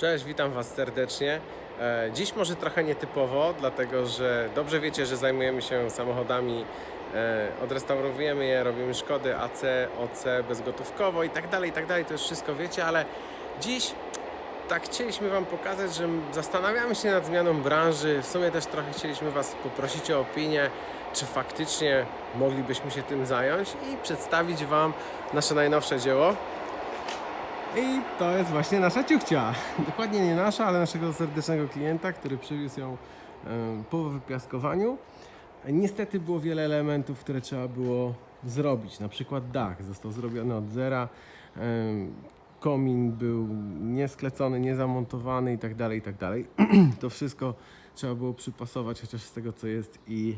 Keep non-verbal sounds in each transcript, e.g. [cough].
Cześć, witam Was serdecznie. E, Dziś może trochę nietypowo, dlatego że dobrze wiecie, że zajmujemy się samochodami, e, odrestaurowujemy je, robimy szkody AC, OC bezgotówkowo i tak dalej, i tak dalej, to już wszystko wiecie, ale dziś tak chcieliśmy Wam pokazać, że zastanawiamy się nad zmianą branży, w sumie też trochę chcieliśmy Was poprosić o opinię, czy faktycznie moglibyśmy się tym zająć i przedstawić Wam nasze najnowsze dzieło. I to jest właśnie nasza ciuchcia. [laughs] Dokładnie nie nasza, ale naszego serdecznego klienta, który przywiózł ją po wypiaskowaniu. Niestety było wiele elementów, które trzeba było zrobić. Na przykład dach został zrobiony od zera. Komin był niesklecony, niezamontowany i tak dalej, i tak. [clears throat] To wszystko trzeba było przypasować chociaż z tego co jest i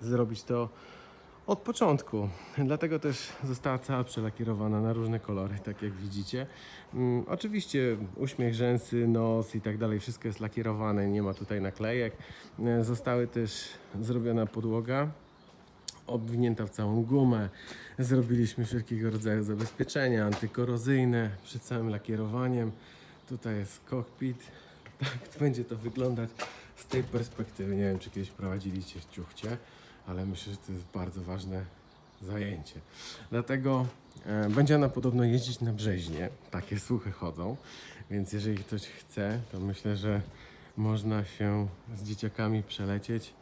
zrobić to od początku. Dlatego też została cała przelakierowana na różne kolory, tak jak widzicie. Mm, oczywiście uśmiech rzęsy, nos i tak dalej, wszystko jest lakierowane, nie ma tutaj naklejek. E, Zostały też zrobiona podłoga, obwinięta w całą gumę. Zrobiliśmy wszelkiego rodzaju zabezpieczenia antykorozyjne przed całym lakierowaniem. Tutaj jest kokpit. Tak będzie to wyglądać z tej perspektywy. Nie wiem, czy kiedyś prowadziliście ciuchcie, ale myślę, że to jest bardzo ważne zajęcie. Dlatego e, będzie ona podobno jeździć na brzeźnie. Takie słuchy chodzą. Więc jeżeli ktoś chce, to myślę, że można się z dzieciakami przelecieć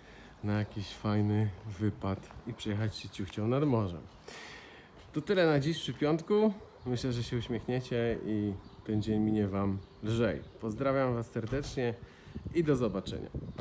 na jakiś fajny wypad i przyjechać się ciuchcią nad morzem. To tyle na dziś przy piątku. Myślę, że się uśmiechniecie i ten dzień minie Wam lżej. Pozdrawiam Was serdecznie i do zobaczenia.